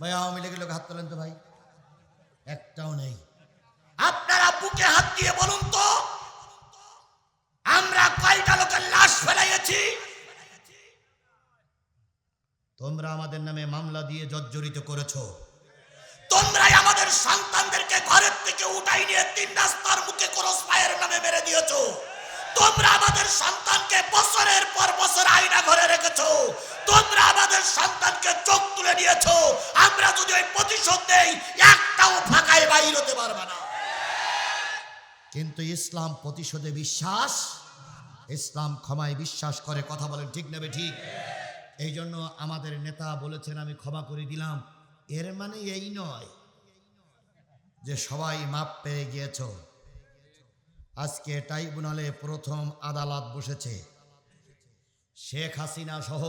ভাই, আওয়ামী লীগের লোক হাত তোলেন তো ভাই। একটাও নেই। আপনারা বুকে হাত দিয়ে বলুন তো, আমরা কয়টা লোকের লাশ ফেলাইছি তোমরা আমাদের নামে মামলা দিয়ে জর্জরিত করেছ। তোমরাই আমাদের সন্তানদেরকে ঘরের থেকে উঠাই নিয়ে তিন রাস্তার মুখে ক্রস পায়ের নামে মেরে দিয়েছ। তোমরা আমাদের সন্তানকে বছরের পর বছর আয়না ঘরে রেখেছো। তোমরা আমাদের সন্তানকে চোখ তুলে নিয়েছো। আমরা যদি ওই প্রতিশোধ দেই একটাও ফাঁকায় বাইর হতে পারবে না। কিন্তু ইসলাম প্রতিশোধে বিশ্বাস, ইসলাম ক্ষমায় বিশ্বাস করে কথা বলেন ঠিক নেবে ঠিক এই জন্য আমাদের নেতা বলেছেন, আমি ক্ষমা করে দিলাম। এর মানে এই নয় যে সবাই মাপ পেয়ে গিয়েছ। আজকে ট্রাইব্যুনালে প্রথম আদালত বসেছে। শেখ হাসিনা সহ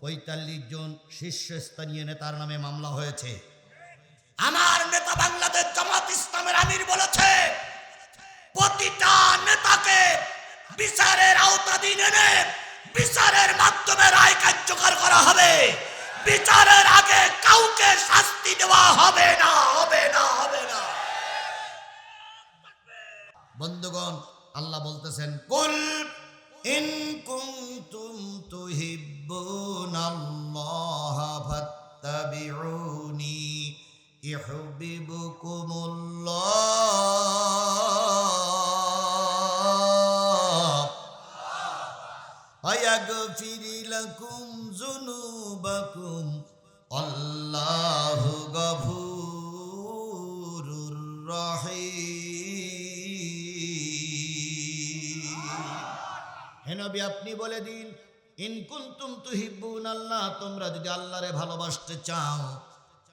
পঁয়তাল্লিশ জন শীর্ষস্থানীয় নেতার নামে মামলা হয়েছে। আমার নেতা বাংলাদেশ জামাত ইসলামের আমির বলেছে, প্রতিটা নেতাকে বিচারের আওতাধীন এনে বিচারের মাধ্যমে রায় কার্যকর করা হবে। বিচারের আগে কাউকে শাস্তি দেওয়া হবে না হবে না হবে না। বন্ধুগণ আল্লাহ বলতেছেন কুল ইন কুনতুম তুহিব্বুনাল্লাহ ফাত্তাবিউনি ইউহিব্বুকুমুল্লাহ ويغفر لكم ذنوبكم الله غفور رحيم হে নবী, আপনি বলে দিন, ইন কুনতুম তুহিব্বুন আল্লাহ তোমরা যদি আল্লাহরে ভালোবাসতে চাও,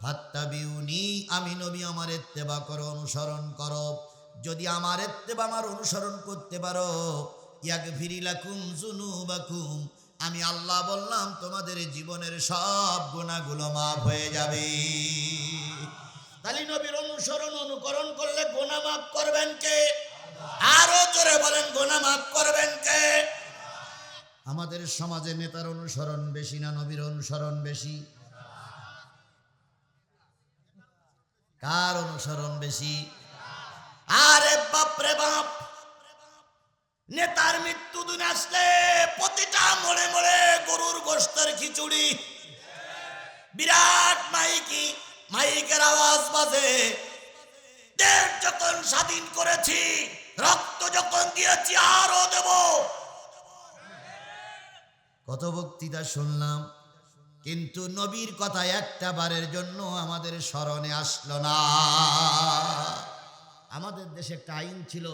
ফাত্তাবিউনি আমি নবী আমার ইত্তেবা করো, অনুসরণ করো। যদি আমার ইত্তেবা আমার অনুসরণ করতে পারো, ইয়াগফিরি লাকুম যুনুবাকুম আমি আল্লাহ বললাম, তোমাদের জীবনের সব গুণাগুলো মাফ হয়ে যাবে। তাহলে নবীর অনুসরণ, অনুকরণ করলে গুণা মাফ করবেন কে? আরও জোরে বলেন গুণা মাফ করবেন কে? আমাদের সমাজে নেতার অনুসরণ বেশি না নবীর অনুসরণ বেশি? কার অনুসরণ বেশি? আরে বাপরে বাপ! নেতার মৃত্যু দিন আসলে প্রতিটা মনে মনে গরুর গোস্তের খিচুড়ি। বিরাট মাইকি, মাইকের আওয়াজ বাজে। দেশ যখন স্বাধীন করেছি, রক্ত যখন দিয়েছি, আরও দেব। কত বক্তৃতা শুনলাম, কিন্তু নবীর কথা একটা বারের জন্য আমাদের স্মরণে আসলো না। আমাদের দেশে একটা আইন ছিল,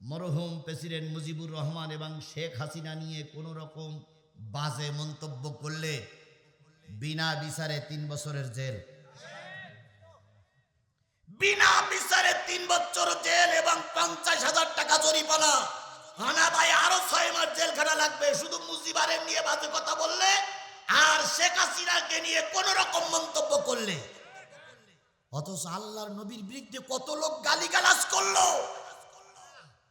মরহুম প্রেসিডেন্ট মুজিবুর রহমান এবং শেখ হাসিনা নিয়ে কোনো রকম বাজে মন্তব্য করলে বিনা বিচারে তিন বছরের জেল। বিনা বিচারে তিন বছর জেল এবং পঞ্চাশ হাজার টাকা জরিমানা। হানা ভাই আরও ছয় মাস জেলখানা লাগবে, শুধু মুজিবারের নিয়ে বাজে কথা বললে আর শেখ হাসিনাকে নিয়ে কোন রকম মন্তব্য করলে। অথচ আল্লাহর নবীর বিরুদ্ধে কত লোক গালিগালাজ করল,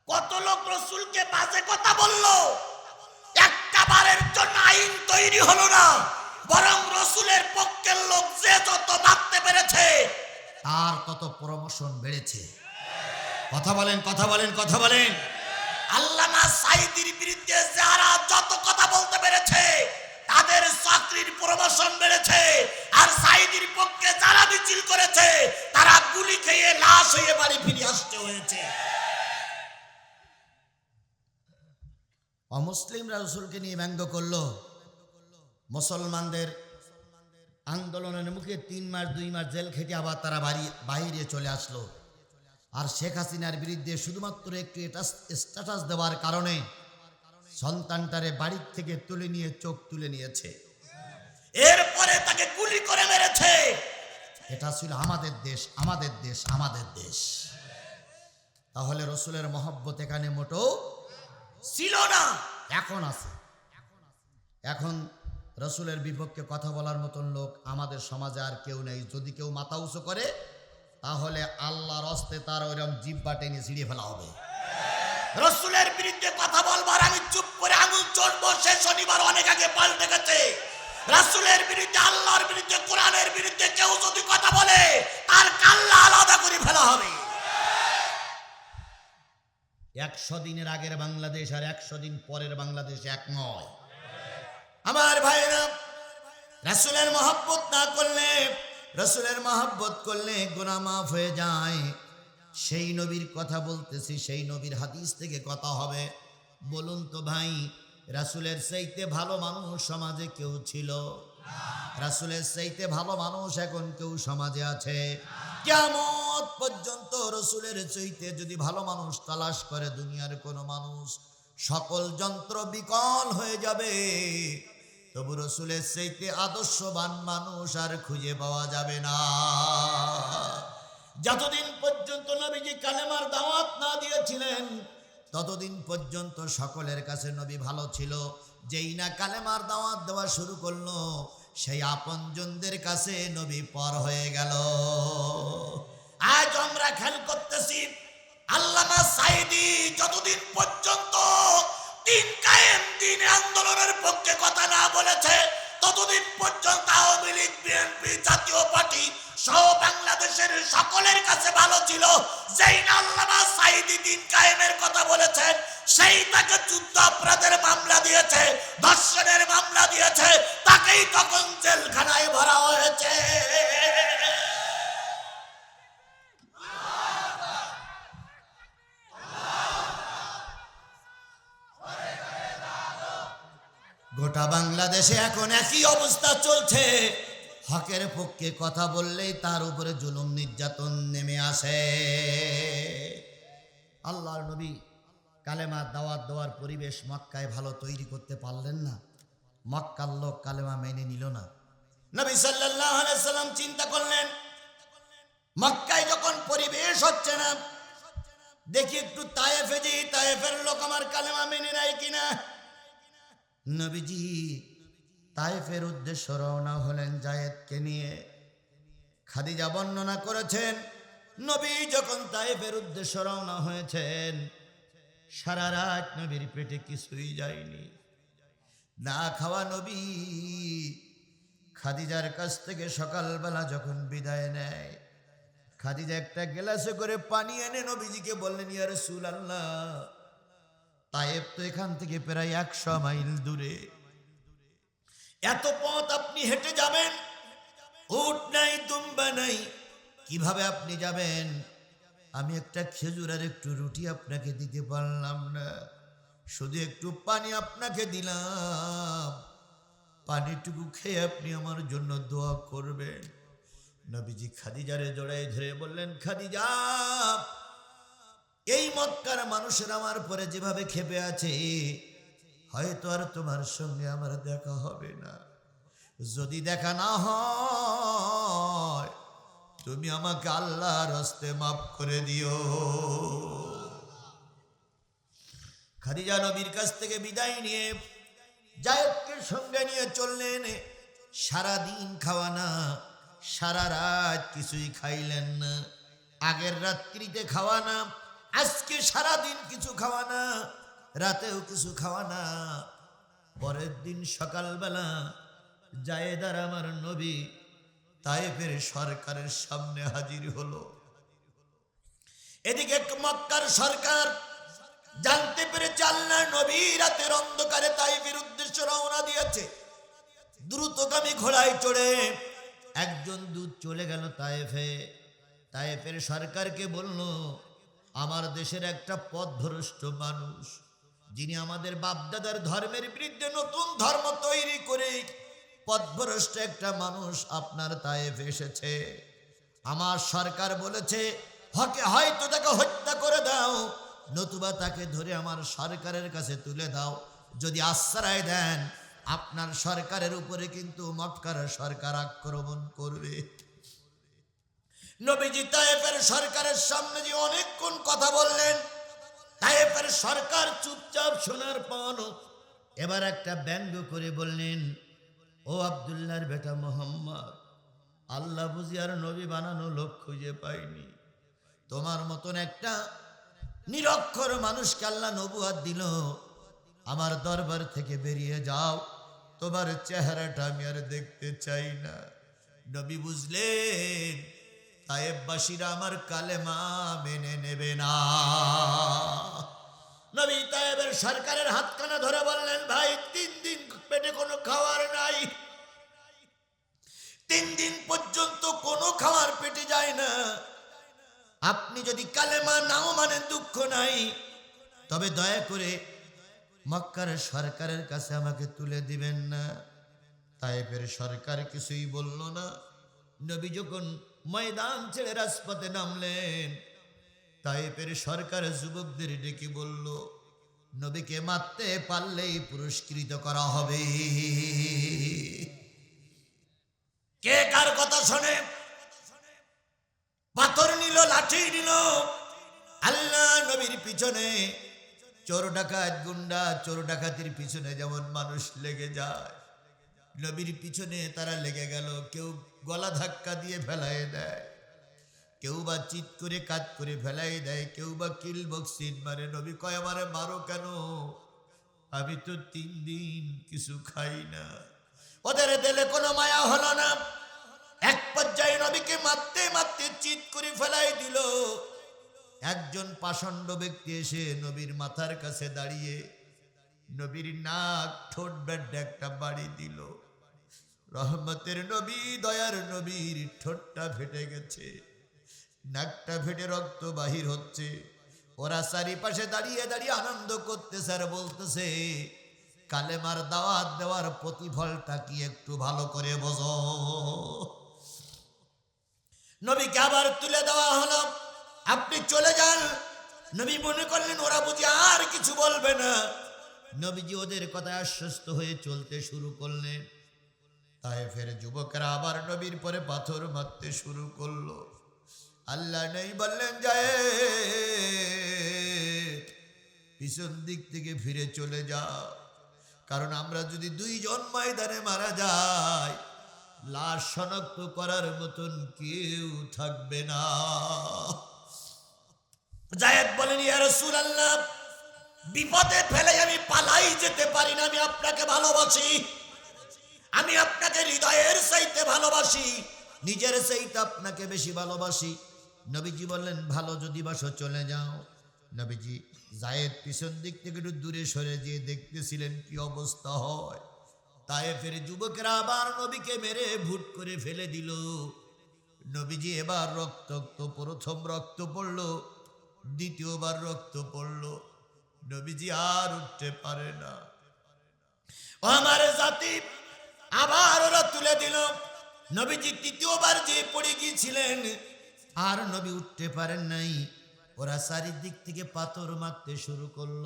কত লোক রসুলকে বাজে কথা বলল একটা বারের জন্য আইন তৈরি হলো না, বরং রসুলের পক্ষের লোক যে যত মারতে পেরেছে, তার তত প্রমোশন বেড়েছে। কথা বলেন কথা বলেন কথা বলেন। আল্লামা সাইদির বিরুদ্ধে যারা যত কথা বলতে পেরেছে, তাদের চাকরির প্রমোশন বেড়েছে। আর সাইদির পক্ষে যারা মিছিল করেছে, তারা গুলি খেয়ে লাশ হয়ে বাড়ি ফিরে আসতে হয়েছে। অমুসলিমরা রসুলকে নিয়ে ব্যঙ্গ করল। মুসলমানদের আন্দোলনের মুখে তিন মাস, দুই মাস জেল খেটে আবার তারা বাড়ি বাইরে চলে আসলো। আর শেখ হাসিনার বিরুদ্ধে শুধুমাত্র একটু স্ট্যাটাস দেওয়ার কারণে সন্তানটারে বাড়ির থেকে তুলে নিয়ে চোখ তুলে নিয়েছে। এরপরে তাকে গুলি করে মেরেছে। এটা ছিল আমাদের দেশ আমাদের দেশ আমাদের দেশ। তাহলে রসুলের মহব্বত এখানে মোটো ছিল না, এখন আছে। এখন রসুলের বিপক্ষে কথা বলার মতন লোক আমাদের সমাজে আর কেউ নেই। যদি কেউ মাথা উঁচু করে তাহলে আল্লাহর হস্তে তার ওইরকম জিব্বা টেনে ছিঁড়ে ফেলা হবে। রসুলের বিরুদ্ধে কথা বলবার আমি চুপ করে আঙুল চড়বো, সে শনিবার অনেক আগে পাল্টে গেছে রাসুলের বিরুদ্ধে, আল্লাহর বিরুদ্ধে, কোরআনের বিরুদ্ধে কেউ যদি কথা বলে, তার কাল্লা আলাদা করে ফেলা হবে। একশো দিনের আগের বাংলাদেশ আর একশো দিন পরের বাংলাদেশ এক নয়। আমার ভাইরা, রাসুলের মহাব্বত না করলে রসুলের মহাব্বত করলে গোনা মাফ হয়ে যায়। সেই নবীর কথা বলতেছি, সেই নবীর হাদিস থেকে কথা হবে। বলুন তো ভাই, রাসুলের চাইতে ভালো মানুষ সমাজে কেউ ছিল? রাসুলের চাইতে ভালো মানুষ এখন কেউ সমাজে আছে? কেমন পর্যন্ত রসুলের চাইতে যদি ভালো মানুষ তালাশ করে দুনিয়ার কোনো মানুষ, সকল যন্ত্র বিকল হয়ে যাবে। তবু রসুলের চাইতে আদর্শবান মানুষ আর খুঁজে পাওয়া যাবে না। যতদিন পর্যন্ত নবীজি কালেমার দাওয়াত না দিয়েছিলেন, ততদিন পর্যন্ত সকলের কাছে নবী ভালো ছিল। যেই না কালেমার দাওয়াত দেওয়া শুরু করল, সেই আপনজনদের কাছে নবী পর হয়ে গেল। আজ আমরা খেয়াল করতেছি, আল্লামা সাইদি যতদিন পর্যন্ত ততদিন পর্যন্ত Awami League, BNP Jatiya Party সহ বাংলাদেশের সকলের কাছে ভালো ছিল। যেই আল্লামা সাইদি দিন কায়েমের কথা বলেছেন, সেই তাকে যুদ্ধ অপরাধের মামলা দিয়েছে, ধর্ষণের মামলা দিয়েছে, তাকেই তখন জেলখানায় ভরা হয়েছে। গোটা বাংলাদেশে এখন একই অবস্থা চলছে। হকের পক্ষে কথা বললেই তার উপরে জুলুম নির্যাতন নেমে আসে। আল্লাহর নবী কালেমা দাওয়াত দেওয়ার পরিবেশ মক্কায় ভালো তৈরি করতে পারলেন না। মক্কার লোক কালেমা মেনে নিল না। নবী আলাইহি সাল্লাম চিন্তা করলেন, মক্কায় যখন পরিবেশ হচ্ছে না, দেখি একটু তায়েফে যাই তায়েফের লোক আমার কালেমা মেনে নেয় কিনা? নবীজি তাইফের উদ্দেশ্য রওনা হলেন জায়েদকে নিয়ে। খাদিজা বর্ণনা করেছেন, নবী যখন তাইফের উদ্দেশ্য রওনা হয়েছেন, সারা রাত নবীর পেটে কিছুই যায়নি। না খাওয়া নবী, খাদিজার কাছ থেকে সকালবেলা যখন বিদায় নেয়, খাদিজা একটা গ্লাসে করে পানি এনে নবীজিকে বললেন ইয়ার সুল আল্লাহ তায়েব তো এখান থেকে প্রায় একশো মাইল দূরে। এত পথ আপনি হেঁটে যাবেন? উট নাই, দুম্বা নাই। কীভাবে আপনি যাবেন? আমি একটা খেজুর আর একটু রুটি আপনাকে দিতে পারলাম না। শুধু একটু পানি আপনাকে দিলাম। পানিটুকু খেয়ে আপনি আমার জন্য দোয়া করবেন। নবীজি খাদিজারে জড়াই ধরে বললেন, খাদিজা, এই মক্কার মানুষের আমার পরে যেভাবে খেপে আছে হয়তো আর তোমার সঙ্গে আমার দেখা হবে না। যদি দেখা না হয়, তুমি আমাকে আল্লাহর হস্তে মাফ করে দিও। খাদিজা নবীর কাছ থেকে বিদায় নিয়ে জায়দকে সঙ্গে নিয়ে চললেন। সারা দিন খাওয়া না সারা রাত কিছুই খাইলেন না। আগের রাত্রিতে খাওয়া না আজকে সারা দিন কিছু খাওয়া না রাতেও কিছু খাওয়া না। পরের দিন সকালবেলা জায়েদার আমার নবী তায়েফের সরকারের সামনে হাজির হলো। এদিকে মক্কার সরকার জানতে পেরেছে আল্লাহ নবী রাতের অন্ধকারে তাইফের উদ্দেশ্য রওনা দিয়েছে। দ্রুতগামী ঘোড়ায় চড়ে একজন দূত চলে গেল তায়েফে। তায়েফের সরকারকে বলল, আমার দেশের একটা পথভ্রষ্ট মানুষ যিনি আমাদের বাপদাদার ধর্মের বিরুদ্ধে নতুন ধর্ম তৈরি করে পথভ্রষ্ট একটা মানুষ আপনার তায়েফ এসেছে। আমার সরকার বলেছে, হকে হয়তো তাকে হত্যা করে দাও, নতুবা তাকে ধরে আমার সরকারের কাছে তুলে দাও। যদি আশ্রয় দেন, আপনার সরকারের উপরে কিন্তু মক্কার সরকার আক্রমণ করবে। নবীজি তায়েফের সরকারের সামনে যে অনেকক্ষণ কথা বললেন তায়েফের সরকার চুপচাপ শোনার পর এবার একটা ব্যঙ্গ করে বললেন, ও আবদুল্লার বেটা মোহাম্মদ, আল্লাহ বুঝি আর নবী বানানো লোক খুঁজে পাইনি। তোমার মতন একটা নিরক্ষর মানুষকে আল্লাহ নবুয়াদ দিল। আমার দরবার থেকে বেরিয়ে যাও, তোমার চেহারাটা আমি আর দেখতে চাই না। নবী বুঝলেন তায়েববাসীরা আমার কালেমা মেনে নেবে না। নবী তায়েবের সরকারের হাতখানা ধরে বললেন, ভাই, তিন দিন পেটে কোনো খাবার নাই। তিন দিন পর্যন্ত কোনো খাবার পেটে যায় না। আপনি যদি কালেমা নাও মানে দুঃখ নাই। তবে দয়া করে মক্কার সরকারের কাছে আমাকে তুলে দিবেন না। তাইফের সরকার কিছুই বলল না। নবী যখন ময়দান ছেড়ে রাজপথে নামলেন। তাইফের সরকার যুবকদের ডেকে বলল, নবীকে মারতে পারলেই পুরস্কৃত করা হবে। কে কার কথা শোনে? পাথর নিল, লাঠি নিল। আল্লাহ নবীর পিছনে চোর ডাকাত, গুন্ডা, চোর ডাকাতির পিছনে যেমন মানুষ লেগে যায়, নবীর পিছনে তারা লেগে গেল। কেউ গলা ধাক্কা দিয়ে ফেলাই দেয়। কেউ বা চিৎ করে কাজ করে ফেলাই দেয়, কেউ বা কিল বক্সিন মারে, নবী কয়, আমারে মারো কেন? আমি তো তিন দিন কিছু খাই না। ওদের দিলে কোনো মায়া হলো না। এক পর্যায়ে নবীকে মারতে মারতে চিৎ করে ফেলাই দিল। একজন পাষণ্ড ব্যক্তি এসে নবীর মাথার কাছে দাঁড়িয়ে নবীর নাক ঠোঁট বেডে একটা বাড়ি দিল। রহমতের নবী, দয়ার নবীর ঠোঁটটা ফেটে গেছে, নাকটা ফেটে রক্ত বাহির হচ্ছে। ওরা চারিপাশে দাঁড়িয়ে দাঁড়িয়ে আনন্দ করতেছে আর বলতেছে, কালেমার দাওয়াত দেওয়ার প্রতিফলটা কি একটু ভালো করে বোঝো। নবীকে আবার তুলে দেওয়া হলো, আপনি চলে যান। নবী মনে করলেন ওরা বুঝি আর কিছু বলবে না। নবীজি ওদের কথায় আশ্বস্ত হয়ে চলতে শুরু করলেন। তাই ফের যুবকেরা আবার নবীর পরে পাথর মারতে শুরু করল। আল্লাহ নেই বললেন যায় পিছন দিক থেকে ফিরে চলে যাও। কারণ আমরা যদি দুইজন ময়দানে মারা যাই, লাশ শনাক্ত করার মতন কেউ থাকবে না। জায়েদ বলেন, ইয়া আল্লাহ বিপদে ফেলে আমি পালাই যেতে পারি না, আমি আপনাকে ভালোবাসি। আমি আপনাকে হৃদয়ের চাইতে ভালোবাসি, নিজের চাইতে আপনাকে বেশি ভালোবাসি। নবীজি বললেন, ভালো যদি বাসো, চলে যাও। নবীজি জায়েদ পিছন দিক থেকে একটু দূরে সরে গিয়ে দেখতেছিলেন কি অবস্থা হয়। তাই ফের যুবকেরা আবার নবীকে মেরে ভুট করে ফেলে দিল। নবীজি এবার রক্তাক্ত প্রথম রক্ত পড়ল, দ্বিতীয়বার রক্ত পড়ল। নবীজি আর উঠতে পারে না। আমার জাতি আবার ওরা তুলে দিল। নবীজি তৃতীয়বার যে পড়ে গিয়েছিলেন, আর নবী উঠতে পারেন নাই। ওরা চারিদিক থেকে পাথর মারতে শুরু করল।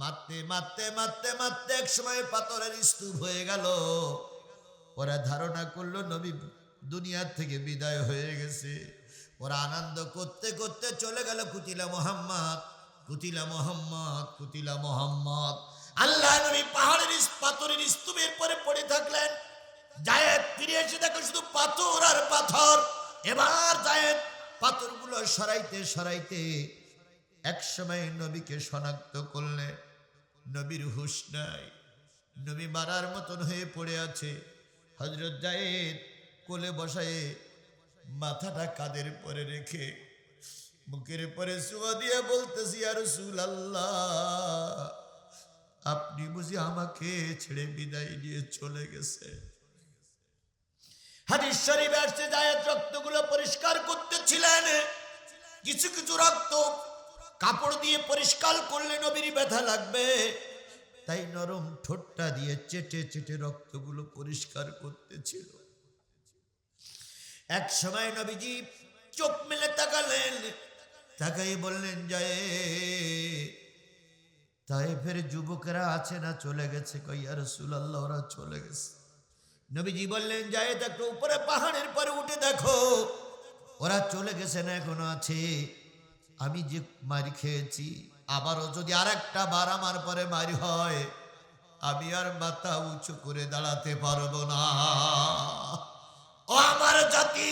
মারতে মারতে মারতে মারতে এক সময় পাথরের স্তূপ হয়ে গেল। ওরা ধারণা করল, নবী দুনিয়ার থেকে বিদায় হয়ে গেছে। ওরা আনন্দ করতে করতে চলে গেল কুতিলা মোহাম্মদ। কুতিলা মোহাম্মদ কুতিলা মোহাম্মদ। আল্লাহ নবী পাহাড়ের পাথরের স্তূপের পরে পড়ে থাকলেন। জায়েদ ফিরে এসে দেখো শুধু পাথর আর পাথর। এবার জায়েদ পাথরগুলো সরাইতে সরাইতে এক সময় নবীকে শনাক্ত করলেন নবীর হুশ নাই, নবী মারার মতন হয়ে পড়ে আছে। হজরত জায়েদ কোলে বসায়ে মাথাটা কাদের পরে রেখে বুকের পরে সুয়া দিয়ে বলতেছি আর সুল আল্লাহ আপনি বুঝি আমাকে ছেড়ে বিদায় নিয়ে চলে গেছে? হাদিস শরীফে আসছে রক্তগুলো পরিষ্কার করতেছিলেন। কিছু কিছু রক্ত কাপড় দিয়ে পরিষ্কার করলে নবীর ব্যথা লাগবে। তাই নরম ঠোঁটটা দিয়ে চেটে চেটে রক্তগুলো পরিষ্কার করতেছিল। এক সময় নবীজি চোখ মেলে তাকালেন তাকাই বললেন যায় তাই ফের যুবকেরা আছে না, চলে গেছে। কইয়া রসুলাল্লাহ, ওরা চলে গেছে। নবীজি বললেন, যায় দেখো উপরে, পাহাড়ের পরে উঠে দেখো। ওরা চলে গেছে না, এখনও আছে। আমি যে মারি খেয়েছি, আবারও যদি আর একটা বার আমার পরে মারি হয়, আমি আর মাথা উঁচু করে দাঁড়াতে পারব না। ও আমার জাতি,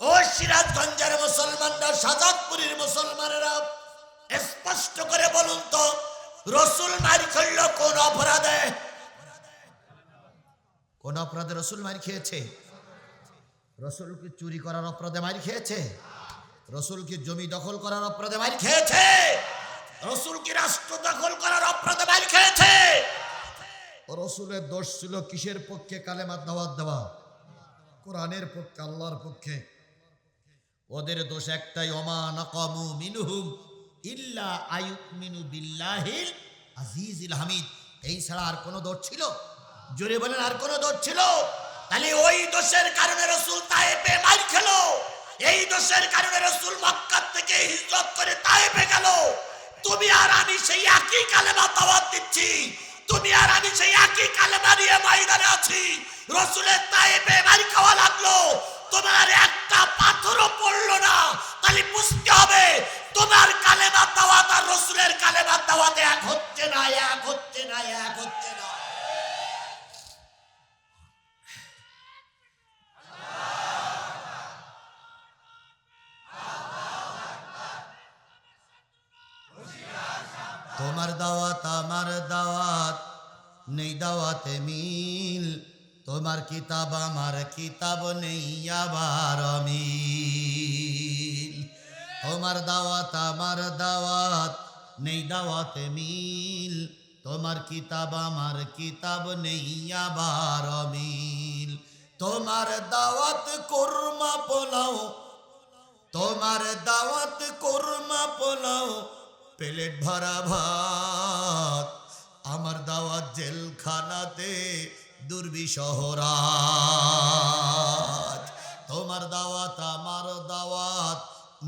ও সিরাজগঞ্জের মুসলমানরা, সাজাদপুরের মুসলমানেরা স্পষ্ট করে বলুন তো, রসুল মারি করল কোন অপরাধে? কোন অপরাধে রসুল মারি খেয়েছে? রসুল কি চুরি করার অপরাধে মারি খেয়েছে? রসুল কি জমি দখল করার অপরাধে মারি খেয়েছে? রসুল কি রাষ্ট্র দখল করার অপরাধে বাইর খেয়েছে? রসুলের দোষ ছিল কিসের পক্ষে? কালেমার দাওয়াত দেওয়া। কোরআনের পক্ষে, আল্লাহর পক্ষে। ওদের দোষ একটাই অমা নাকামু মিনহুম ইল্লা আয়ুমিনু বিল্লাহিল আজিজিল হামিদ। এই ছাড়া আর কোনো দোষ ছিল? জোরে বলেন, আর কোনো দোষ ছিল? তাহলে ওই দোষের কারণে রসুল তায়েফে মার খেলো। এই দোষের কারণে রসুল মক্কা থেকে হিজরত করে তায়েফে গেল। তুমি আর আমি সেই একই কালেমা দাওয়াত দিচ্ছি। তুমি আর আমি সেই একই কালেমা নিয়ে ময়দানে আছি। রসুলের তায়েফে মার খাওয়া লাগল। তোমার একটা পাথরও পড়ল না। তাহলে বুঝতে হবে তোমার কালেমা দাওয়াত আর রসুলের কালেমা দাওয়াতে এক হচ্ছে না, এক হচ্ছে না, এক হচ্ছে না। তোমার দাওয়াত আমার দাওয়াত, নেই দাওয়াতে মিল। তোমার কিতাব আমার কিতাব নেই, আবার মিল তোমার দাওয়াত আমার দাওয়াত, নেই দাওয়াতে মিল। তোমার কিতাব আমার কিতাব, নেই আবার মিল তোমার দাওয়াত কোরমা পোলাও, তোমার দাওয়াত কোরমা পোলাও, প্লেট ভরা ভাত। আমার দাওয়াত জেলখানাতে দুর্বিশহরাত তোমার দাওয়াত, আমার দাওয়াত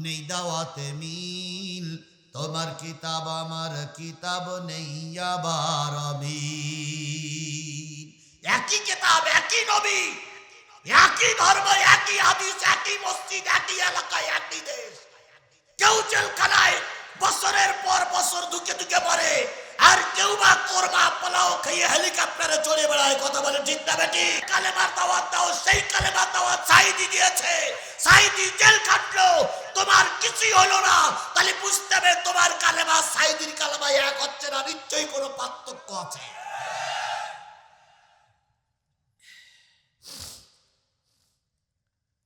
নেই দাওয়াতে মিল। তোমার কিতাব, আমার কিতাব নেই আবার মিল একই কিতাব, একই নবী, একই ধর্ম, একই হাদিস, একই মসজিদ, একই এলাকায় একই দেশ। কেউ জেলখানায় বছরের পর বছর দুকে দুকে মরে আর কেউ বা কোরমা পোলাও খেয়ে হেলিকপ্টারে চড়ে বেড়ায়, কথা বলে, ঠিক না বেটি? কালেমার দাওয়াত দাও, সেই কালেমার দাওয়াত সাইদি দিয়েছে। সাইদি জেল খাটলো। তোমার কিছুই হলো না। তাহলে বুঝতে হবে তোমার কালেমা সাইদির কালেমা এক হচ্ছে না, নিশ্চয়ই কোনো পার্থক্য আছে।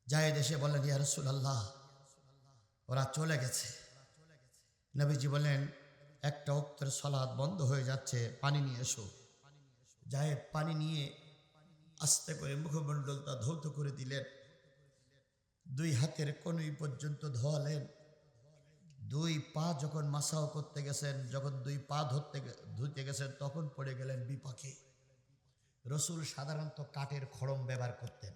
জায়েদ এসে বললেন, ইয়া রাসূলুল্লাহ। ওরা চলে গেছে। নবীজি বললেন একটা অক্তের সলাদ বন্ধ হয়ে যাচ্ছে, পানি নিয়ে এসো। জায়েদ পানি নিয়ে আস্তে করে মুখমণ্ডলটা ধৌত করে দিলেন। দুই হাতের কনুই পর্যন্ত ধোয়ালেন। দুই পা যখন মাসাও করতে গেছেন, যখন দুই পা ধরতে ধুতে গেছেন, তখন পড়ে গেলেন বিপাকে। রসুল সাধারণত কাঠের খড়ম ব্যবহার করতেন।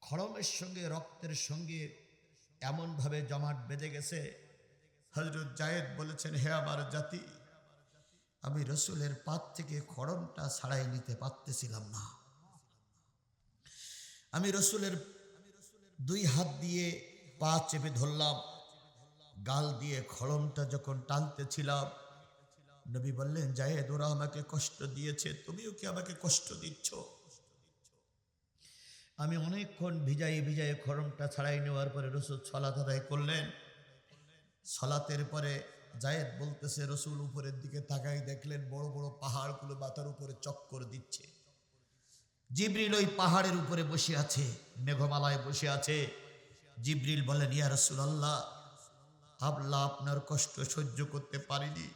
খড়মের সঙ্গে রক্তের সঙ্গে এমনভাবে জমাট বেঁধে গেছে হজরত জায়েদ বলেছেন, হে আমার জাতি, আমি রসুলের পাত থেকে খড়মটা ছাড়াই নিতে পারতেছিলাম না। আমি রসুলের দুই হাত দিয়ে পা চেপে ধরলাম, গাল দিয়ে খড়মটা যখন টানতেছিলাম, নবী বললেন, জায়েদ, ওরা আমাকে কষ্ট দিয়েছে, তুমিও কি আমাকে কষ্ট দিচ্ছ? আমি অনেকক্ষণ ভিজাই ভিজাই খরমটা ছাড়াই নেওয়ার পরে রসুল সলাত আদায় করলেন। সলাতের পরে জায়েদ বলতেছে, রসুল উপরের দিকে তাকাই দেখলেন বড় বড় পাহাড়গুলো মাথার উপরে চক্কর দিচ্ছে। জিব্রিল ওই পাহাড়ের উপরে বসে আছে, মেঘমালায় বসে আছে। জিব্রিল বলেন, ইয়া রসুল আল্লাহ আল্লাহ আপনার কষ্ট সহ্য করতে পারিনি।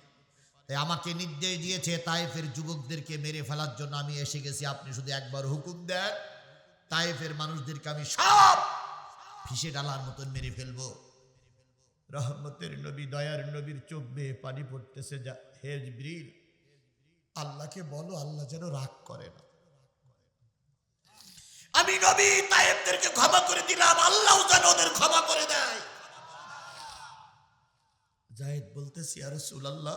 তাই আমাকে নির্দেশ দিয়েছে তাইফের যুবকদেরকে মেরে ফেলার জন্য আমি এসে গেছি, আপনি শুধু একবার হুকুম দেন। তাইফের মানুষদেরকে আমি সব ফিসে ডালার মতন মেরে ফেলব। রহমতের নবী, দয়ার নবীর চোখ বেয়ে পানি পড়তেছে যা হে জিবরিল, আল্লাহকে বলো, আল্লাহ যেন রাগ করে না। আমি নবী, তায়েবদেরকে ক্ষমা করে দিলাম আল্লাহ যেন ওদের ক্ষমা করে দেয়। জায়েদ বলতেছি আর আল্লাহ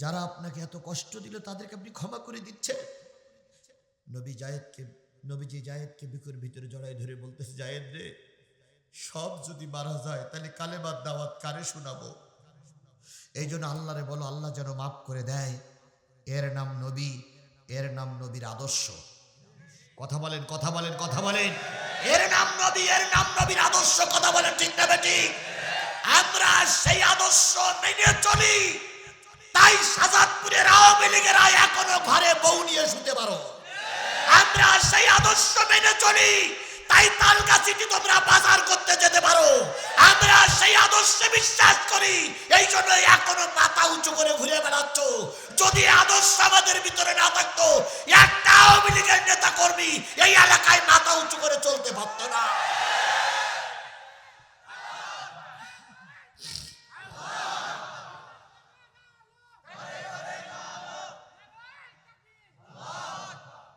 যারা আপনাকে এত কষ্ট দিল, তাদেরকে আপনি ক্ষমা করে দিচ্ছেন? নবী জায়েদকে নবীজি জায়েদকে বিকুর ভিতরে জড়াই ধরে বলতেছে, জায়েদ রে সব যদি মারা যায়, তাহলে কালেমার দাওয়াত কারে শোনাবো? এই জন্য আল্লাহরে বলো, আল্লাহ যেন মাফ করে দেয়। এর নাম নবী, এর নাম নবীর আদর্শ। কথা বলেন কথা বলেন কথা বলেন। এর নাম নবী, এর নাম নবীর আদর্শ, কথা বলেন ঠিক না ঠিক আমরা সেই আদর্শ মেনে চলি। তাই সাজাদপুরের আওয়ামী লীগেরা এখনও ঘরে বউ নিয়ে শুতে পারো। আমরা সেই আদর্শ মেনে চলি। তাই এই তালগাছিটি তোমরা বাজার করতে যেতে পারো। আমরা সেই আদর্শে বিশ্বাস করি। এই জন্য এখনও মাথা উঁচু করে ঘুরে বেড়াচ্ছ। যদি আদর্শ আমাদের ভিতরে না থাকতো, একটা আওয়ামী লীগের নেতা কর্মী এই এলাকায় মাথা উঁচু করে চলতে পারতো না।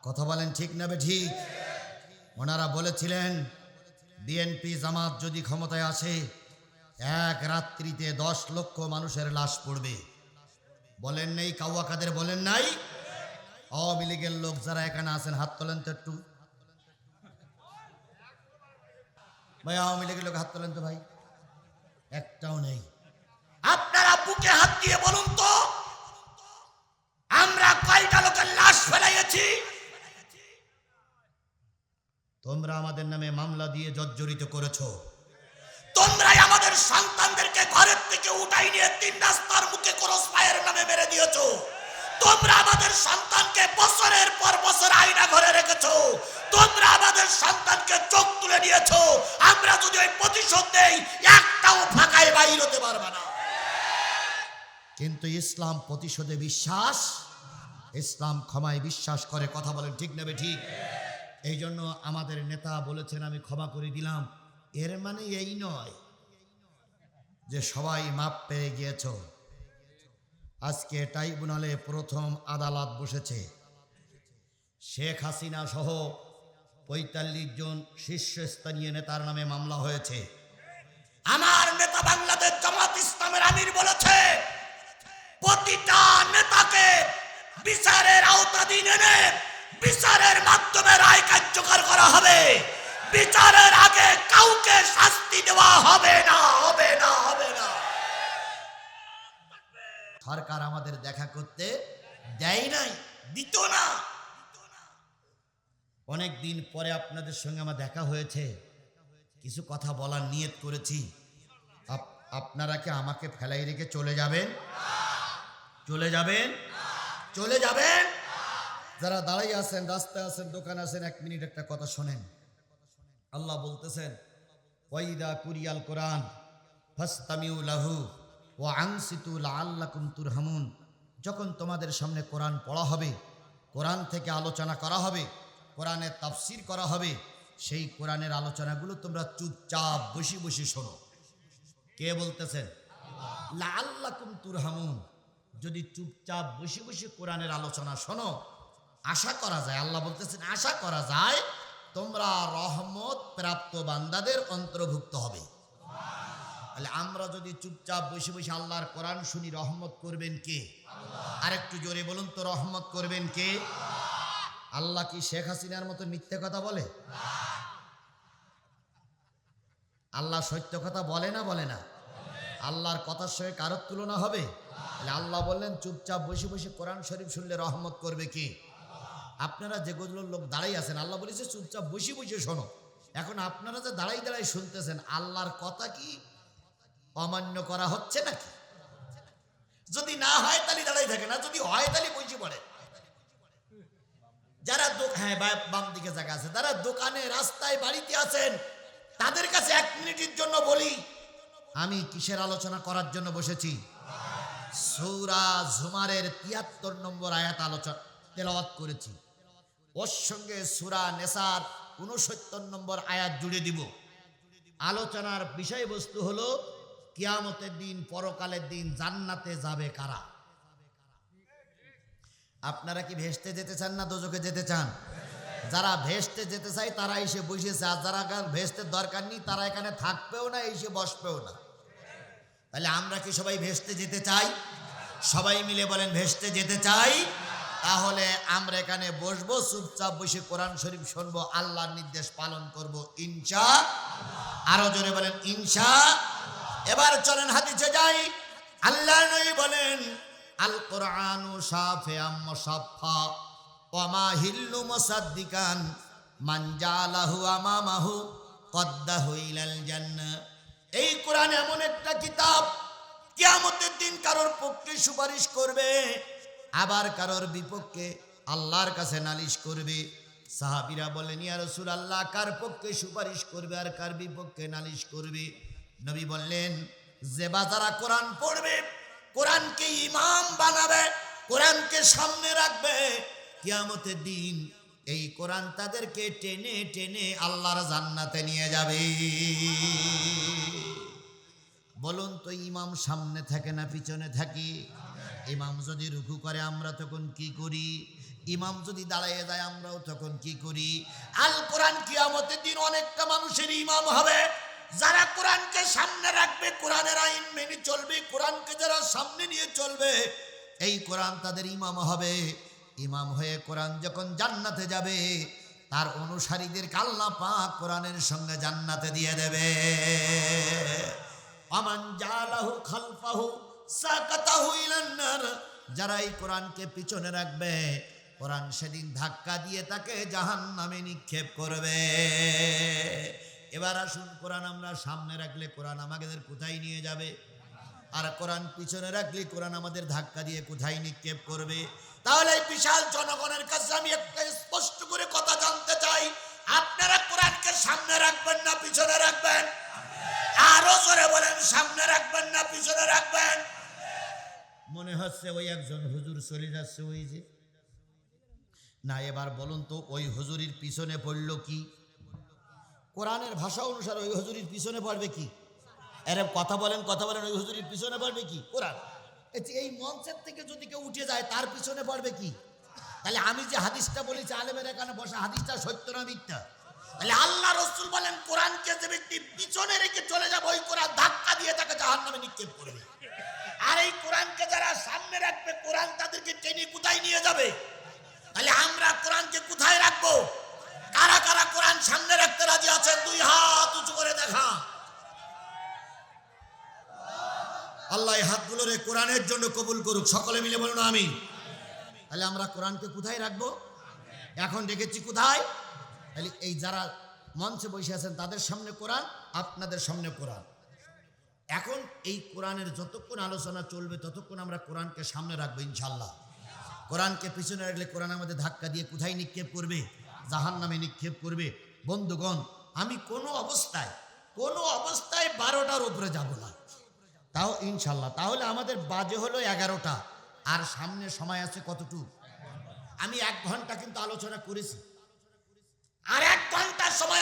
কথা বলেন ঠিক না বে ঠিক? ওনারা বলেছিলেন বিএনপি জামাত যদি ক্ষমতায় আসে, এক রাত্রিতে দশ লক্ষ মানুষের লাশ পড়বে। বলেন নেই, কাউয়া কাদের বলেন নাই? আওয়ামী লীগের লোক যারা এখানে আছেন, হাত তোলেন তো একটু। ভাই, আওয়ামী লীগের লোক হাত তোলেন তো ভাই। একটাও নেই। আপনারা বুকে হাত দিয়ে বলুন তোমরা আমাদের নামে মামলা দিয়ে জর্জরিত করেছ। তোমরাই আমাদের সন্তানদেরকে ঘরের থেকে উঠাই নিয়ে তিন রাস্তার মুখে ক্রস ফায়ার নামে মেরে দিয়েছ। তোমরা আমাদের সন্তানকে বছরের পর বছর আয়না ঘরে রেখেছো। তোমরা আমাদের সন্তানকে চোখ তুলে নিয়েছো। আমরা যদি ওই প্রতিশোধ দেই একটাও ফাঁকায় বাইর হতে পারবে না। কিন্তু ইসলাম প্রতিশোধে বিশ্বাস, ইসলাম ক্ষমায় বিশ্বাস করে। কথা বলেন ঠিক নেবে ঠিক? এই জন্য আমাদের নেতা বলেছেন, আমি ক্ষমা করে দিলাম। এর মানে এই নয় যে সবাই মাপ পেয়ে গিয়েছ। আজকে ট্রাইব্যুনালে প্রথম আদালত বসেছে। শেখ হাসিনা সহ পঁয়তাল্লিশ জন শীর্ষস্থানীয় নেতার নামে মামলা হয়েছে। আমার নেতা বাংলাদেশ জামাত ইসলামের আমির বলেছে, প্রতিটা নেতাকে বিচারের আওতাধীন এনে বিচারের মাধ্যমে রায় কার্যকর করা হবে। বিচারের আগে কাউকে শাস্তি দেওয়া হবে না হবে না হবে না। সরকার আমাদের দেখা করতে দেয় নাই, দিত না অনেক দিন পরে আপনাদের সঙ্গে আমার দেখা হয়েছে। কিছু কথা বলার নিয়ত করেছি। আপ- আপনারা কি আমাকে ফেলাই রেখে চলে যাবেন? চলে যাবেন? চলে যাবেন? যারা দাঁড়াই আছেন, রাস্তায় আছেন, দোকানে আছেন, এক মিনিট একটা কথা শোনেন। আল্লাহ বলতেছেন, ওয়াইদা কুরিয়াল কোরআন, ফাস্তামিউ লাহু ও আংসিতু লাআল্লাকুম তুরহামুন। যখন তোমাদের সামনে কোরআন পড়া হবে, কোরআন থেকে আলোচনা করা হবে, কোরআনের তাফসির করা হবে, সেই কোরআনের আলোচনাগুলো তোমরা চুপচাপ বসে বসে শোনো। কে বলতেছেন লাআল্লাকুম তুরহামুন। যদি চুপচাপ বসে বসে কোরআনের আলোচনা শোনো আশা করা যায়, আল্লাহ বলতেছেন, আশা করা যায় তোমরা রহমত প্রাপ্ত বান্দাদের অন্তর্ভুক্ত হবে। তাহলে আমরা যদি চুপচাপ বসে বসে আল্লাহর কোরআন শুনি, রহমত করবেন কে? আরেকটু জোরে বলুন তো, রহমত করবেন কে? আল্লাহ কি শেখ হাসিনার মতো মিথ্যে কথা বলে? আল্লাহ সত্য কথা বলে না বলে না? আল্লাহর কথার সঙ্গে কারোর তুলনা হবে? তাহলে আল্লাহ বললেন, চুপচাপ বসে বসে কোরআন শরীফ শুনলে রহমত করবে কে? আপনারা যে যেগুলো লোক দাঁড়াই আছেন, আল্লাহ বলেছে, চুপচাপ বসে বসে শোনো। এখন আপনারা যে দাঁড়াই দাঁড়াই শুনতেছেন, আল্লাহর কথা কি অমান্য করা হচ্ছে নাকি? যদি না হয় তাহলে দাঁড়াই থাকে না, যদি হয় তাহলে বসে পড়ে। যারা হ্যাঁ বাম দিকে জায়গা আছে, যারা দোকানে, রাস্তায়, বাড়িতে আছেন, তাদের কাছে এক মিনিটের জন্য বলি, আমি কিসের আলোচনা করার জন্য বসেছি? সৌরা ঝুমারের তিয়াত্তর নম্বর আয়াত আলোচনা, তেলাওয়াত করেছি। ওর সঙ্গে সুরা নেসার উনসত্তর নম্বর আয়াত জুড়ে দিব। আলোচনার বিষয়বস্তু হলো, কিয়ামতের দিন, পরকালের দিন জান্নাতে যাবে কারা? আপনারা কি ভেস্তে যেতে চান না দোজকে যেতে চান? যারা ভেস্তে যেতে চায় তারা এসে বসেছে, আর যারা ভেস্তের দরকার নেই তারা এখানে থাকবেও না, এসে বসবেও না। তাহলে আমরা কি সবাই ভেস্তে যেতে চাই? সবাই মিলে বলেন, ভেস্তে যেতে চাই? তাহলে আমরা এখানে বসবো, চুপচাপ বসে কোরআন শরীফ শুনব, আল্লাহর নির্দেশ পালন করব, ইনশা আরও জোরে বলেন, ইনশা এবার চলেন হাদিসে যাই। আল্লাহ নই বলেন আল কোরআনু সাফে আম্ম সাফা ওমা হিল্লু মুসাদ্দিকান, মান জালাহু আমামাহু কদ্দাহু ইলাল জান্নাহ। এই কোরআন এমন একটা কিতাব, কিয়ামতের দিন কারোর পক্ষে সুপারিশ করবে আবার কারোর বিপক্ষে আল্লাহর কাছে নালিশ করবে। সাহাবিরা বলেন, ইয়া রসুল আল্লাহ কার পক্ষে সুপারিশ করবে আর কার বিপক্ষে নালিশ করবে? নবী বললেন, যে বাজারা কোরআন পড়বে, কোরআনকে ইমাম বানাবে, কোরআনকে সামনে রাখবে, কিয়ামতের দিন এই কোরআন তাদেরকে টেনে টেনে আল্লাহর জান্নাতে নিয়ে যাবে। বলুন তো, ইমাম সামনে থাকে না পিছনে থাকি? ইমাম যদি রুকু করে, আমরা তখন কি করি? ইমাম যদি দাঁড়াইয়ে যায়, আমরাও তখন কি করি? আল কোরআন কিয়ামতের দিন অনেকটা মানুষের ইমাম হবে। যারা কোরআনকে সামনে রাখবে, কোরআনের আইন মেনে চলবে, কোরআনকে যারা সামনে নিয়ে চলবে, এই কোরআন তাদের ইমাম হবে। ইমাম হয়ে কোরআন যখন জান্নাতে যাবে, তার অনুসারীদের আল্লাহ পাক কোরআনের সঙ্গে জান্নাতে দিয়ে দেবে। আমান জালাহু খালফাহু যারা এই কোরআনকে পিছনে রাখবে, কোরআন সেদিন ধাক্কা দিয়ে তাকে জাহান্নামে নিক্ষেপ করবে। এবার আসুন, কোরআন আমরা সামনে রাখলে কোরআন আমাদের কোথায় নিয়ে যাবে? আর কোরআন পিছনে রাখলে কোরআন আমাদের ধাক্কা দিয়ে কোথায় নিক্ষেপ করবে? তাহলে এই বিশাল জনগণের কাছে আমি একটা স্পষ্ট করে কথা জানতে চাই। আপনারা কোরআনকে সামনে রাখবেন না পিছনে রাখবেন? আরও জোরে বলেন, সামনে রাখবেন না, পিছনে রাখবেন? মনে হচ্ছে ওই একজন হুজুর চলে যাচ্ছে ওই যে। না, এবার বলুন তো, ওই হুজুরির পিছনে পড়ল কি? কোরআনের ভাষা অনুসারে ওই হুজুরির পিছনে পড়বে কি? এর কথা বলেন কথা বলেন, ওই হুজুরির পিছনে পড়বে কি? কোরআন। এই মঞ্চের থেকে যদি কেউ উঠে যায়, তার পিছনে পড়বে কি? তাহলে আমি যে হাদিসটা বলেছি, আলেমের এখানে বসা হাদিসটা সত্য না মিথ্যা? তাহলে আল্লাহ রসুল বলেন, কোরআনকে যে ব্যক্তি পিছনে রেখে চলে যাবে, ওই কোরআন ধাক্কা দিয়ে তাকে জাহান নামে নিক্ষেপ করবে। আর এই কোরআনকে যারা সামনে রাখবে, কোরআন তাদেরকে টেনে কোথায় নিয়ে যাবে? তাহলে আমরা কোরআনকে কোথায় রাখব? কারা কারা কোরআন সামনে রাখতে রাজি আছেন? দুই হাত উঁচু করে দেখা। আল্লাহ এই হাতগুলো রে কোরআনের জন্য কবুল করুক। সকলে মিলে বলুন আমি তাহলে আমরা কোরআনকে কোথায় রাখব? এখন রেখেছি কোথায়? তাহলে এই যারা মঞ্চে বসে আছেন, তাদের সামনে কোরআন, আপনাদের সামনে কোরআন। এখন এই কোরআনের যতক্ষণ আলোচনা চলবে, ততক্ষণ আমরা কোরআনকে সামনে রাখব ইনশাল্লাহ কোরআনকে পিছনে রাখলে কোরআন আমাদের ধাক্কা দিয়ে কোথায় নিক্ষেপ করবে? জাহান নামে নিক্ষেপ করবে। বন্ধুগণ, আমি কোনো অবস্থায় কোনো অবস্থায় বারোটার উপরে যাব না। তাও ইনশাল্লাহ তাহলে আমাদের বাজে হলো এগারোটা। আর সামনে সময় আছে কতটুকু? আমি এক ঘণ্টা কিন্তু আলোচনা করেছি। আর এক ঘণ্টার সময়